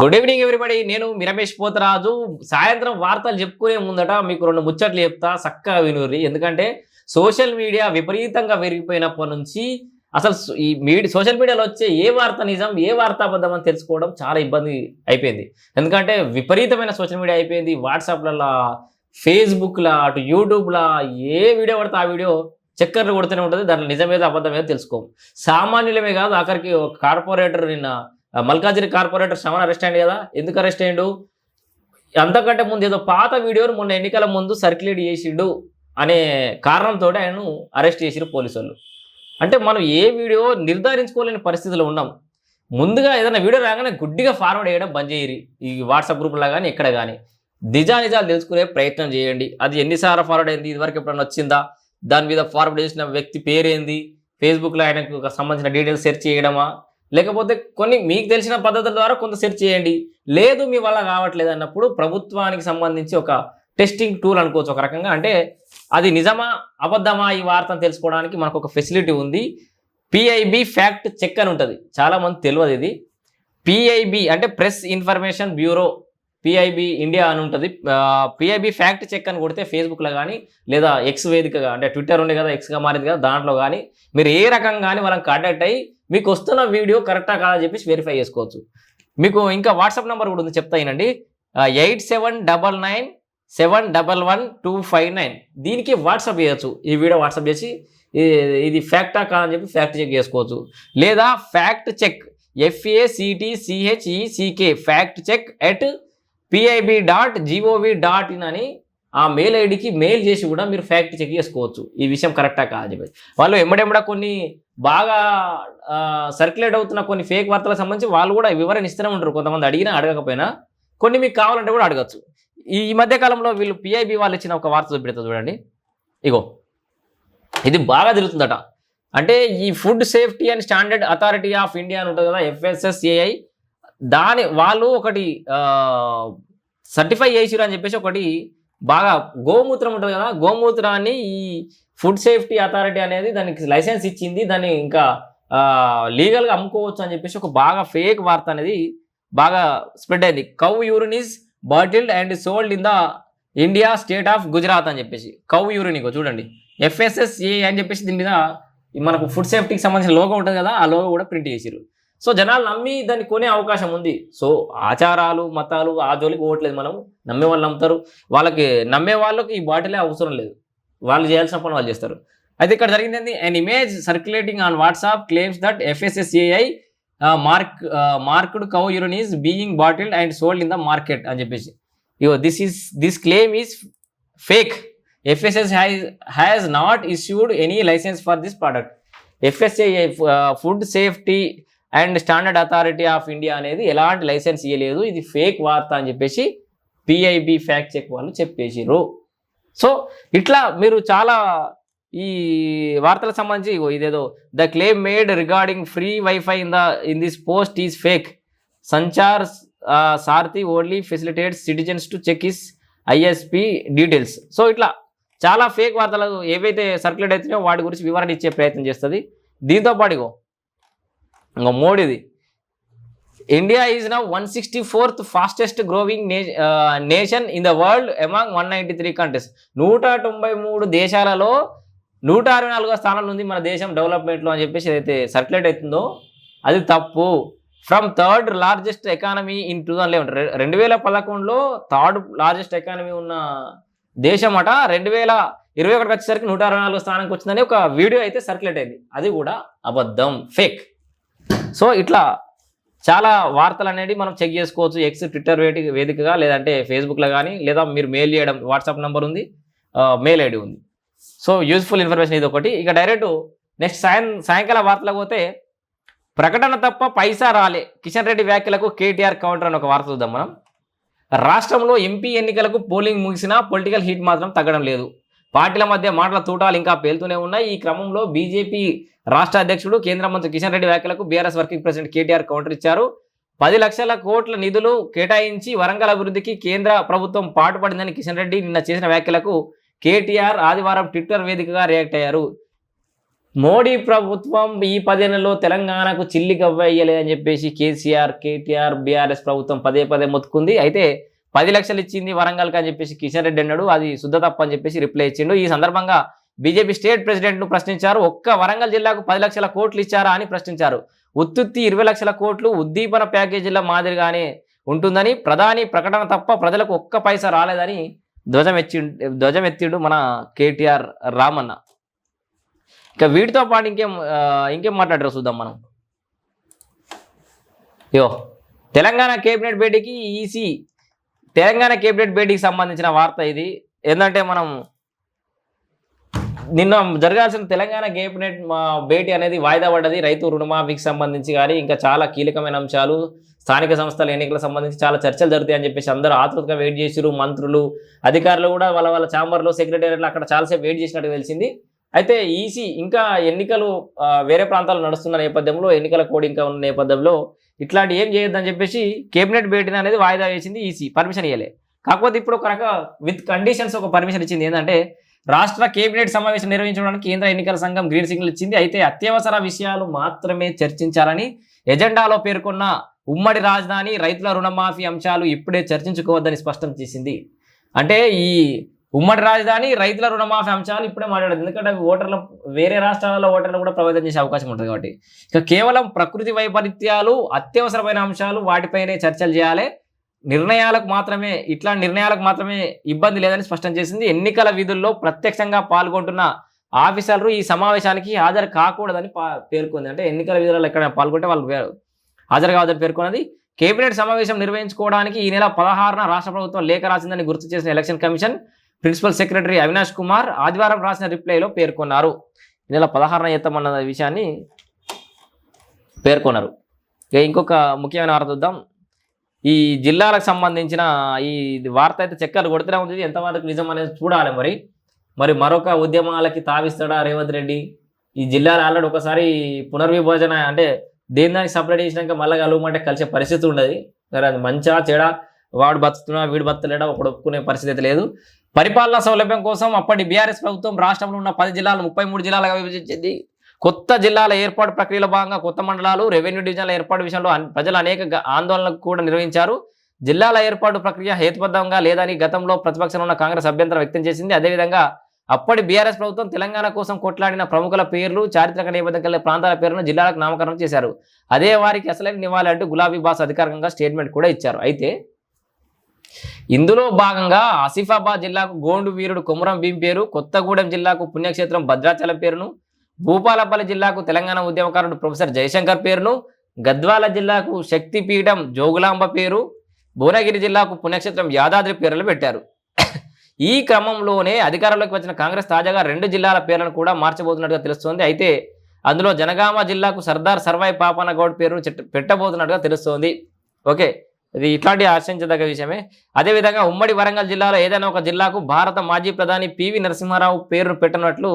Good evening everybody నేను మిరమేష్ పోతరాజు. సాయంత్రం వార్తలు చెప్పుకునే ముందట మీకు రెండు ముచ్చట్లు చెప్తా చక్కగా వినూరి ఎందుకంటే సోషల్ మీడియా విపరీతంగా పెరిగిపోయినప్పటి నుంచి అసలు ఈ మీడియా సోషల్ మీడియాలో వచ్చే ఏ వార్త నిజం ఏ వార్త అబద్ధం అని తెలుసుకోవడం చాలా ఇబ్బంది అయిపోయింది. ఎందుకంటే విపరీతమైన సోషల్ మీడియా అయిపోయింది. వాట్సాప్లలో ఫేస్బుక్లా అటు యూట్యూబ్లా ఏ వీడియో పడితే ఆ వీడియో చక్కర్లు కొడుతూనే ఉంటుంది. దాంట్లో నిజమేదో అబద్ధం ఏదో తెలుసుకోము. సామాన్యులమే కాదు ఆఖరికి ఒక కార్పొరేటర్ నిన్న మల్కాజిరి కార్పొరేటర్ శ్రవణ్ అరెస్ట్ అయ్యాడు కదా? ఎందుకు అరెస్ట్ అయ్యాడు? అంతకంటే ముందు ఏదో పాత వీడియోను మొన్న ఎన్నికల ముందు సర్క్యులేట్ చేసిండు అనే కారణంతో ఆయనను అరెస్ట్ చేసిరు పోలీసు వాళ్ళు అంటే మనం ఏ వీడియో నిర్ధారించుకోలేని పరిస్థితిలో ఉన్నాం. ముందుగా ఏదైనా వీడియో రాగానే గుడ్డిగా ఫార్వర్డ్ చేయడం బంద్ చేయరు. ఈ వాట్సాప్ గ్రూప్లో కానీ ఎక్కడ కానీ నిజానిజాలు తెలుసుకునే ప్రయత్నం చేయండి. అది ఎన్నిసార్లు ఫార్వర్డ్ అయింది? ఇదివరకు ఎప్పుడైనా వచ్చిందా? దాని మీద ఫార్వర్డ్ చేసిన వ్యక్తి పేరేంది? ఫేస్బుక్లో ఆయనకు సంబంధించిన డీటెయిల్స్ సెర్చ్ చేయడమా? లేకపోతే కొన్ని మీకు తెలిసిన పద్ధతుల ద్వారా కొంత సెర్చ్ చేయండి. లేదు మీ వల్ల కావట్లేదు అన్నప్పుడు ప్రభుత్వానికి సంబంధించి ఒక టెస్టింగ్ టూల్ అనుకోవచ్చు ఒక రకంగా. అంటే అది నిజమా అబద్ధమా ఈ వార్తను తెలుసుకోవడానికి మనకు ఒక ఫెసిలిటీ ఉంది. పిఐబి ఫ్యాక్ట్ చెక్ అని ఉంటుంది. చాలామంది తెలియదు ఇది. పిఐబి అంటే press information bureau PIB India అని ఉంటుంది. పిఐబి ఫ్యాక్ట్ చెక్ అని కొడితే ఫేస్బుక్లో కానీ లేదా ఎక్స్ వేదికగా అంటే ట్విట్టర్ ఉండే కదా ఎక్స్గా మారింది కదా దాంట్లో కానీ మీరు ఏ రకంగా కానీ వాళ్ళని కాంటాక్ట్ అయ్యి మీకు వస్తున్న వీడియో కరెక్టా కాదని చెప్పి చెప్పేసి వెరిఫై చేసుకోవచ్చు. మీకు ఇంకా వాట్సాప్ నెంబర్ కూడా ఉంది చెప్తా వినండి. Eight seven double nine seven double one two five nine. దీనికి వాట్సాప్ చేయొచ్చు. ఈ వీడియో వాట్సాప్ చేసి ఇది ఫ్యాక్టా కాదని చెప్పి ఫ్యాక్ట్ చెక్ చేసుకోవచ్చు. లేదా fact check F A C H E C K fact check at PIB dot G O V dot in అని ఆ మెయిల్ ఐడికి మెయిల్ చేసి కూడా మీరు ఫ్యాక్ట్ చెక్ చేసుకోవచ్చు. ఈ విషయం కరెక్టా కాదు చెప్పేసి. వాళ్ళు ఎమ్మడెమ్మడ కొన్ని బాగా సర్క్యులేట్ అవుతున్న కొన్ని ఫేక్ వార్తలకు సంబంధించి వాళ్ళు కూడా వివరణ ఇస్తూనే ఉంటారు. కొంతమంది అడిగినా అడగకపోయినా కొన్ని మీకు కావాలంటే కూడా అడగచ్చు. ఈ మధ్యకాలంలో మధ్య కాలంలో వీళ్ళు పిఐబి వాళ్ళు ఇచ్చిన ఒక వార్త చూపెడతా చూడండి. ఇగో. ఇది బాగా తిరుగుతుందట అంటే ఈ food safety and standard authority of India అని ఉంటుంది కదా ఎఫ్ఎస్ఎస్ఏఐ. దాని వాళ్ళు ఒకటి సర్టిఫై చేసిరు అని చెప్పేసి ఒకటి బాగా గోమూత్రం ఉంటుంది కదా గోమూత్రాన్ని ఈ ఫుడ్ సేఫ్టీ అథారిటీ అనేది దానికి లైసెన్స్ ఇచ్చింది. దాన్ని ఇంకా లీగల్గా అమ్ముకోవచ్చు అని చెప్పేసి ఒక బాగా ఫేక్ వార్త అనేది బాగా స్ప్రెడ్ అయింది. Cow urine is bottled and sold in the India state of Gujarat అని చెప్పేసి. కౌ యూరిన్ చూడండి. ఎఫ్ఎస్ఎస్ఏ అని చెప్పేసి దీని మీద మనకు ఫుడ్ సేఫ్టీకి సంబంధించిన లోగో ఉంటుంది కదా ఆ లోగో కూడా ప్రింట్ చేసిరు సో జనాలు నమ్మి దాన్ని కొనే అవకాశం ఉంది. సో ఆచారాలు మతాలు ఆ జోలికి పోవట్లేదు మనం. నమ్మే వాళ్ళు నమ్ముతారు. వాళ్ళకి నమ్మే వాళ్ళకి ఈ బాటిలే అవసరం లేదు. వాళ్ళు చేయాల్సిన పని వాళ్ళు చేస్తారు. అయితే ఇక్కడ జరిగింది ఏంటి an image circulating on WhatsApp claims that FSSAI mark marked cow urine is being bottled and sold in the market అని చెప్పేసి. ఇగో this is this claim is fake FSS has not issued any licence for this product FSA food safety and standard authority of India అనేది ఎలాంటి licence ఇవ్వలేదు ఇది fake వార్త అని చెప్పేసి PIB fact check వాళ్ళు చెప్పేసిర్రు. సో ఇట్లా మీరు చాలా ఈ వార్తలకు సంబంధించి ఇదేదో the claim made regarding free WiFi in the in this post is fake. Sanchar Sarathi only facilitate citizens to check is ISP details. So ఇట్లా చాలా ఫేక్ వార్తలు ఏవైతే సర్క్యులేట్ అవుతున్నాయో వాటి గురించి వివరణ ఇచ్చే ప్రయత్నం చేస్తుంది. దీంతో పాటు ఇగో ఇంకో మోడీది. ఇండియా ఈజ్ నా one sixty fourth fastest growing nation in the world among one ninety three countries నూట తొంభై మూడు దేశాలలో నూట అరవై నాలుగో స్థానంలో ఉంది మన దేశం డెవలప్మెంట్లో అని చెప్పేసి ఏదైతే సర్క్యులేట్ అవుతుందో అది తప్పు. From third largest economy in two thousand eleven రెండు వేల పదకొండులో థర్డ్ లార్జెస్ట్ ఎకానమీ ఉన్న దేశం అట రెండు వేల ఇరవై ఒకటికి వచ్చేసరికి నూట అరవై నాలుగు స్థానానికి వచ్చిందని ఒక వీడియో అయితే సర్క్యులేట్ అయింది. అది కూడా అబద్ధం. ఫేక్ సో ఇట్లా చాలా వార్తలు అనేది మనం చెక్ చేసుకోవచ్చు. ఎక్స్ ట్విట్టర్ వేదిక వేదికగా లేదంటే ఫేస్బుక్లో కానీ లేదా మీరు మెయిల్ చేయడం వాట్సాప్ నెంబర్ ఉంది మెయిల్ ఐడి ఉంది. సో యూస్ఫుల్ ఇన్ఫర్మేషన్ ఇది ఒకటి. ఇక డైరెక్ట్ నెక్స్ట్ సాయం సాయంకాల వార్తలకు పోతే ప్రకటన తప్ప పైసా రాలే. కిషన్ రెడ్డి వ్యాఖ్యలకు కేటీఆర్ కౌంటర్ అని ఒక వార్త చూద్దాం మనం. రాష్ట్రంలో ఎంపీ ఎన్నికలకు పోలింగ్ ముగిసినా పొలిటికల్ హీట్ మాత్రం తగ్గడం లేదు. పార్టీల మధ్య మాటల తూటాలు ఇంకా పేలుతూనే ఉన్నాయి. ఈ క్రమంలో బీజేపీ రాష్ట్ర అధ్యక్షుడు కేంద్ర మంత్రి కిషన్ రెడ్డి వ్యాఖ్యలకు BRS working president KTR counter ఇచ్చారు. పది లక్షల కోట్ల నిధులు కేటాయించి వరంగల్ అభివృద్ధికి కేంద్ర ప్రభుత్వం పాటుపడిందని కిషన్ రెడ్డి నిన్న చేసిన వ్యాఖ్యలకు కేటీఆర్ ఆదివారం ట్విట్టర్ వేదికగా రియాక్ట్ అయ్యారు. మోడీ ప్రభుత్వం ఈ పదేళ్ళలో తెలంగాణకు చిల్లి గవ్వయ్యలేదని చెప్పేసి కేసీఆర్ కేటీఆర్ బీఆర్ఎస్ ప్రభుత్వం పదే పదే మొత్తుకుంది. అయితే పది లక్షలు ఇచ్చింది వరంగల్కి అని చెప్పేసి కిషన్ రెడ్డి అన్నాడు. అది శుద్ధ తప్పు అని చెప్పేసి రిప్లై ఇచ్చిండు. ఈ సందర్భంగా బీజేపీ స్టేట్ ప్రెసిడెంట్ను ప్రశ్నించారు. ఒక్క వరంగల్ జిల్లాకు పది లక్షల కోట్లు ఇచ్చారా అని ప్రశ్నించారు. ఉత్తుత్తి ఇరవై లక్షల కోట్లు ఉద్దీపన ప్యాకేజీల మాదిరిగానే ఉంటుందని ప్రధాని ప్రకటన తప్ప ప్రజలకు ఒక్క పైసా రాలేదని ధ్వజం ధ్వజమెత్తిడు మన కేటీఆర్ రామన్న. ఇక వీటితో పాటు ఇంకేం ఇంకేం మాట్లాడారు చూద్దాం మనం. యో తెలంగాణ కేబినెట్ భేటీకి ఈసీ తెలంగాణ కేబినెట్ భేటీకి సంబంధించిన వార్త ఇది. ఏంటంటే మనం నిన్న జరగాల్సిన తెలంగాణ కేబినెట్ మా భేటీ అనేది వాయిదా పడ్డది. రైతు రుణమాఫీకి సంబంధించి కానీ ఇంకా చాలా కీలకమైన అంశాలు స్థానిక సంస్థల ఎన్నికలకు సంబంధించి చాలా చర్చలు జరుగుతాయి అని చెప్పేసి అందరూ ఆతృతగా వెయిట్ చేసిరు మంత్రులు అధికారులు కూడా వాళ్ళ వాళ్ళ ఛాంబర్లో సెక్రటేరియట్లో అక్కడ చాలాసేపు వెయిట్ చేసినట్టు తెలిసింది. అయితే ఈసీ ఇంకా ఎన్నికలు వేరే ప్రాంతాలు నడుస్తున్న నేపథ్యంలో ఎన్నికల కోడ్ ఇంకా ఉన్న నేపథ్యంలో ఇట్లాంటి ఏం చేయొద్దని చెప్పేసి కేబినెట్ భేటీని అనేది వాయిదా వేసింది ఈసీ. పర్మిషన్ ఇవ్వలే కాకపోతే ఇప్పుడు ఒక రక విత్ కండిషన్స్ ఒక పర్మిషన్ ఇచ్చింది. ఏంటంటే రాష్ట్ర కేబినెట్ సమావేశం నిర్వహించడానికి కేంద్ర ఎన్నికల సంఘం గ్రీన్ సిగ్నల్ ఇచ్చింది. అయితే అత్యవసర విషయాలు మాత్రమే చర్చించాలని ఎజెండాలో పేర్కొన్న ఉమ్మడి రాజధాని రైతుల రుణమాఫీ అంశాలు ఇప్పుడే చర్చించుకోవద్దని స్పష్టం చేసింది. అంటే ఈ ఉమ్మడి రాజధాని రైతుల రుణమాఫీ అంశాలు ఇప్పుడే మాట్లాడదు ఎందుకంటే ఓటర్ల వేరే రాష్ట్రాలలో ఓటర్లు కూడా ప్రభావితం చేసే అవకాశం ఉంటుంది కాబట్టి. ఇక కేవలం ప్రకృతి వైపరీత్యాలు అత్యవసరమైన అంశాలు వాటిపైనే చర్చలు చేయాలి. నిర్ణయాలకు మాత్రమే ఇట్లా నిర్ణయాలకు మాత్రమే ఇబ్బంది లేదని స్పష్టం చేసింది. ఎన్నికల విధుల్లో ప్రత్యక్షంగా పాల్గొంటున్న ఆఫీసర్లు ఈ సమావేశానికి హాజరు కాకూడదని పా- పేర్కొంది. అంటే ఎన్నికల విధులలో ఎక్కడ పాల్గొంటే వాళ్ళు హాజరు కావద్దని పేర్కొన్నది. కేబినెట్ సమావేశం నిర్వహించుకోవడానికి ఈ నెల పదహారున రాష్ట్ర ప్రభుత్వం లేఖ రాసిందని గుర్తు చేసిన election commission principal secretary Avinash Kumar ఆదివారం రాసిన రిప్లైలో పేర్కొన్నారు. ఈ నెల పదహారున ఎత్తమన్న విషయాన్ని పేర్కొన్నారు. ఇక ఇంకొక ముఖ్యమైన వార్త చూద్దాం. ఈ జిల్లాలకు సంబంధించిన ఈ వార్త అయితే చక్కర్లు కొడుతూనే ఉంది. ఎంతవరకు నిజం అనేది చూడాలి మరి. మరి మరొక ఉద్యమాలకి తావిస్తాడా రేవంత్ రెడ్డి? ఈ జిల్లాలు ఆల్రెడీ ఒకసారి పునర్విభజన అంటే దేని దానికి సపరేట్ చేసినాక మళ్ళీ కలవమంటే కలిసే పరిస్థితి ఉండదు. మరి అది మంచిగా చెడా వాడు బతుకుతున్నా వీడు బతలేడా ఒకడు ఒప్పుకునే పరిస్థితి అయితే లేదు. పరిపాలనా సౌలభ్యం కోసం అప్పటి బీఆర్ఎస్ ప్రభుత్వం రాష్ట్రంలో ఉన్న పది జిల్లాలు ముప్పై మూడు జిల్లాలుగా విభజించింది. కొత్త జిల్లాల ఏర్పాటు ప్రక్రియలో భాగంగా కొత్త మండలాలు రెవెన్యూ డివిజన్ల ఏర్పాటు విషయంలో ప్రజలు అనేక ఆందోళనలు కూడా నిర్వహించారు. జిల్లాల ఏర్పాటు ప్రక్రియ హేతుబద్ధంగా లేదని గతంలో ప్రతిపక్షంలో ఉన్న కాంగ్రెస్ అభ్యంతరం వ్యక్తం చేసింది. అదేవిధంగా అప్పటి బీఆర్ఎస్ ప్రభుత్వం తెలంగాణ కోసం కొట్లాడిన ప్రముఖుల పేర్లు చారిత్రక నేపథ్యం కలిగిన ప్రాంతాల పేర్లను జిల్లాలకు నామకరణం చేశారు. అదే వారికి అసలైన నివాళి అంటూ గులాబీ బాస్ అధికారికంగా స్టేట్మెంట్ కూడా ఇచ్చారు. అయితే ఇందులో భాగంగా ఆసిఫాబాద్ జిల్లాకు గోండు వీరుడు కుమరం భీం పేరు కొత్తగూడెం జిల్లాకు పుణ్యక్షేత్రం భద్రాచలం పేరును భూపాలపల్లి జిల్లాకు తెలంగాణ ఉద్యమకారుడు ప్రొఫెసర్ జయశంకర్ పేరును గద్వాల జిల్లాకు శక్తిపీఠం జోగులాంబ పేరు భువనగిరి జిల్లాకు పుణ్యక్షేత్రం యాదాద్రి పేర్లు పెట్టారు. ఈ క్రమంలోనే అధికారంలోకి వచ్చిన కాంగ్రెస్ తాజాగా రెండు జిల్లాల పేర్లను కూడా మార్చబోతున్నట్టుగా తెలుస్తోంది. అయితే అందులో జనగామ జిల్లాకు సర్దార్ సర్వాయి పాపన్న గౌడ్ పేరును పెట్టబోతున్నట్టుగా తెలుస్తోంది. ఓకే. ఇది ఇట్లాంటి ఆశించదగ్గ విషయమే. అదేవిధంగా ఉమ్మడి వరంగల్ జిల్లాలో ఏదైనా ఒక జిల్లాకు భారత మాజీ ప్రధాని పివి నరసింహారావు పేరును పెట్టినట్లు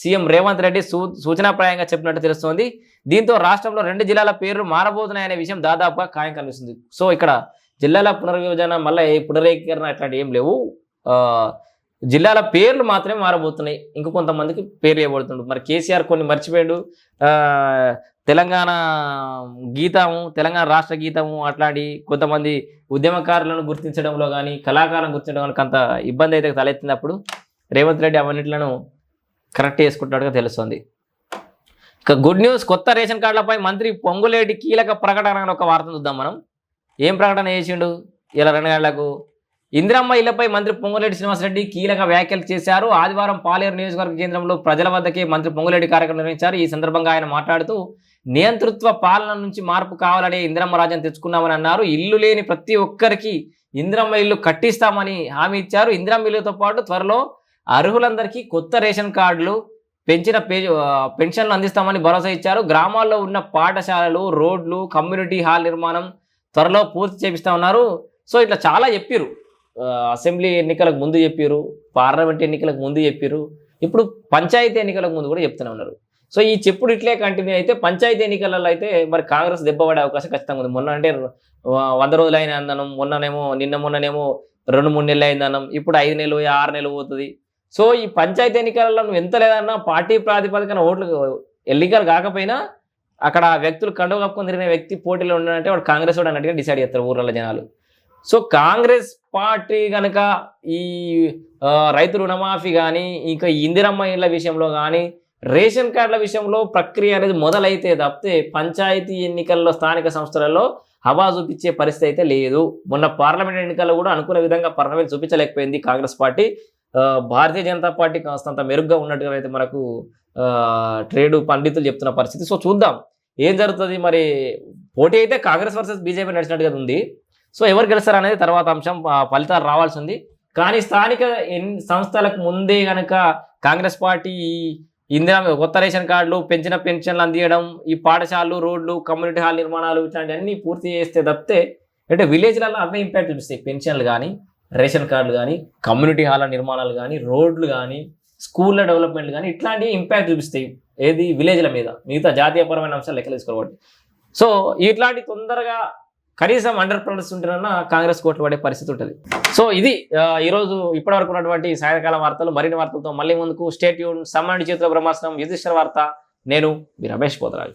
సీఎం రేవంత్ రెడ్డి సూచనాప్రాయంగా చెప్పినట్టు తెలుస్తోంది. దీంతో రాష్ట్రంలో రెండు జిల్లాల పేర్లు మారబోతున్నాయనే విషయం దాదాపుగా ఖాయం కనిపిస్తుంది. సో ఇక్కడ జిల్లాల పునర్విభజన మళ్ళీ పునరేకరణ అట్లాంటివి ఏం లేవు. జిల్లాల పేర్లు మాత్రమే మారబోతున్నాయి. ఇంకొంతమందికి పేర్లు పేరు మరి కేసీఆర్ కొన్ని మర్చిపోయాడు. తెలంగాణ గీతము తెలంగాణ రాష్ట్ర గీతము అట్లాంటి కొంతమంది ఉద్యమకారులను గుర్తించడంలో కానీ కళాకారులను గుర్తించడం కానీ కొంత ఇబ్బంది అయితే తలెత్తినప్పుడు రేవంత్ రెడ్డి అవన్నిట్లను కరెక్ట్ చేసుకుంటున్నట్టుగా తెలుస్తుంది. ఇక గుడ్ న్యూస్ కొత్త రేషన్ కార్డులపై మంత్రి పొంగులేటి కీలక ప్రకటన అని ఒక వార్త చూద్దాం మనం. ఏం ప్రకటన చేసిండు? ఇలా రెండు గంటలకు ఇందిరమ్మ ఇళ్ళపై మంత్రి పొంగులేటి శ్రీనివాసరెడ్డి కీలక వ్యాఖ్యలు చేశారు. ఆదివారం పాలేరు నియోజకవర్గ కేంద్రంలో ప్రజల వద్దకే మంత్రి పొంగులేటి కార్యక్రమం నిర్వహించారు. ఈ సందర్భంగా ఆయన మాట్లాడుతూ నియంతృత్వ పాలన నుంచి మార్పు కావాలనే ఇందిరమ్మ రాజ్యం తెచ్చుకున్నామని అన్నారు. ఇల్లు లేని ప్రతి ఒక్కరికి ఇందిరమ్మ ఇల్లు కట్టిస్తామని హామీ ఇచ్చారు. ఇందిరమ్మ ఇల్లుతో పాటు త్వరలో అర్హులందరికీ కొత్త రేషన్ కార్డులు పెంచిన పెన్షన్లు అందిస్తామని భరోసా ఇచ్చారు. గ్రామాల్లో ఉన్న పాఠశాలలు రోడ్లు కమ్యూనిటీ హాల్ నిర్మాణం త్వరలో పూర్తి చేపిస్తా ఉన్నారు సో ఇట్లా చాలా చెప్పిరు అసెంబ్లీ ఎన్నికలకు ముందు చెప్పారు పార్లమెంట్ ఎన్నికలకు ముందు చెప్పారు ఇప్పుడు పంచాయతీ ఎన్నికలకు ముందు కూడా చెప్తూనే ఉన్నారు. సో ఈ చెప్పుడు ఇట్లే కంటిన్యూ అయితే పంచాయతీ ఎన్నికలలో అయితే మరి కాంగ్రెస్ దెబ్బ పడే అవకాశం ఖచ్చితంగా ఉంది. మొన్న అంటే వంద రోజులు అయిన అందనం మొన్ననేమో నిన్న మొన్ననేమో రెండు మూడు నెలలు అయిందనం ఇప్పుడు ఐదు నెలలు ఆరు నెలలు పోతుంది. సో ఈ పంచాయతీ ఎన్నికలలో నువ్వు ఎంత లేదన్నా పార్టీ ప్రాతిపదికన ఓట్లు ఎన్నికలు కాకపోయినా అక్కడ వ్యక్తులు కండుగ కప్పుకొని తిరిగిన వ్యక్తి పోటీలో ఉన్నాడంటే వాడు కాంగ్రెస్ వాడు అన్నట్టుగా డిసైడ్ చేస్తారు ఊర్లలో జనాలు. సో కాంగ్రెస్ పార్టీ కనుక ఈ రైతు రుణమాఫీ కానీ ఇంకా ఇందిరమ్మ ఇళ్ళ విషయంలో కానీ రేషన్ కార్డుల విషయంలో ప్రక్రియ అనేది మొదలైతే తప్పితే పంచాయతీ ఎన్నికల్లో స్థానిక సంస్థలలో హవా చూపించే పరిస్థితి అయితే లేదు. మొన్న పార్లమెంట్ ఎన్నికల్లో కూడా అనుకున్న విధంగా పర్లమెంట్ చూపించలేకపోయింది కాంగ్రెస్ పార్టీ. భారతీయ జనతా పార్టీ కాస్తంత మెరుగ్గా ఉన్నట్టుగా అయితే మనకు ట్రేడ్ పండితులు చెప్తున్న పరిస్థితి. సో చూద్దాం ఏం జరుగుతుంది? మరి పోటీ అయితే కాంగ్రెస్ వర్సెస్ బీజేపీ నడిచినట్టుగా ఉంది. సో ఎవరు గెలుస్తారు అనేది తర్వాత అంశం ఫలితాలు రావాల్సి ఉంది కానీ స్థానిక సంస్థలకు ముందే కనుక కాంగ్రెస్ పార్టీ ఈ ఇందిరా కొత్త రేషన్ కార్డులు పెంచిన పెన్షన్లు అందియడం ఈ పాఠశాలలు రోడ్లు కమ్యూనిటీ హాల్ నిర్మాణాలు ఇట్లాంటివన్నీ పూర్తి చేస్తే తప్పితే అంటే విలేజ్లలో అవే ఇంపాక్ట్ చూపిస్తాయి. పెన్షన్లు కానీ రేషన్ కార్డులు కానీ కమ్యూనిటీ హాల్ నిర్మాణాలు కానీ రోడ్లు కానీ స్కూళ్ళ డెవలప్మెంట్ కానీ ఇట్లాంటివి ఇంపాక్ట్ చూపిస్తాయి ఏది విలేజ్ల మీద. మిగతా జాతీయపరమైన అంశాలు లెక్కలు తీసుకోవాలి సో ఇట్లాంటి తొందరగా కనీసం హండ్రెడ్ పర్సెంట్ ఉంటేనన్నా కాంగ్రెస్ కోట్లు పడే పరిస్థితి ఉంటుంది. సో ఇది ఈరోజు ఇప్పటివరకు ఉన్నటువంటి సాయంకాల వార్తలు మరిన్ని వార్తలతో మళ్ళీ ముందుకు. స్టేట్ యూన్ సమ్మాడి చేతుల బ్రహ్మాస్త్రం యుధిష్ఠర వార్త. నేను మీ రమేష్ పోతరాజు.